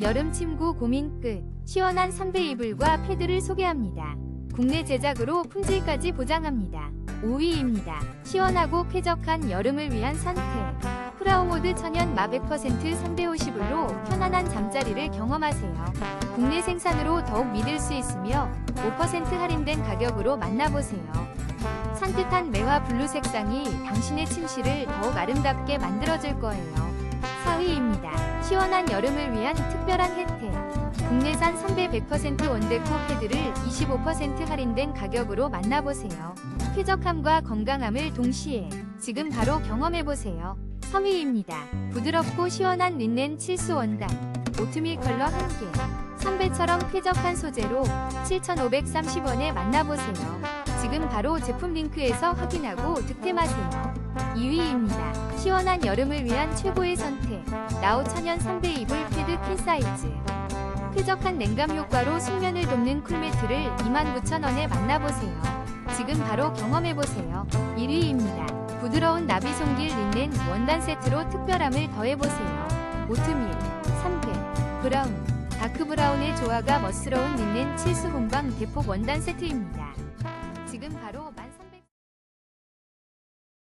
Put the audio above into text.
여름 침구 고민 끝. 시원한 선배 이불과 패드를 소개합니다. 국내 제작으로 품질까지 보장합니다. 5위입니다. 시원하고 쾌적한 여름을 위한 선택. 프라우모드 천연 마 100% 350으로 편안한 잠자리를 경험하세요. 국내 생산으로 더욱 믿을 수 있으며 5% 할인된 가격으로 만나보세요. 산뜻한 매화 블루 색상이 당신의 침실을 더욱 아름답게 만들어줄 거예요. 4위입니다. 시원한 여름을 위한 특별한 혜택. 국내산 선배 100% 원데코 패드를 25% 할인된 가격으로 만나보세요. 쾌적함과 건강함을 동시에 지금 바로 경험해보세요. 3위입니다. 부드럽고 시원한 린넨 칠수 원단. 오트밀 컬러 1개. 선배처럼 쾌적한 소재로 7,530원에 만나보세요. 지금 바로 제품 링크에서 확인하고 득템하세요. 2위입니다. 시원한 여름을 위한 최고의 선택. 라오 천연 3대 이불 패드 퀸 사이즈. 쾌적한 냉감 효과로 숙면을 돕는 쿨매트를 29,000원에 만나보세요. 지금 바로 경험해보세요. 1위입니다. 부드러운 나비 송길 린넨 원단 세트로 특별함을 더해보세요. 오트밀, 삼계, 브라운, 다크 브라운의 조화가 멋스러운 린넨 칠수 홍방 대폭 원단 세트입니다. 지금 바로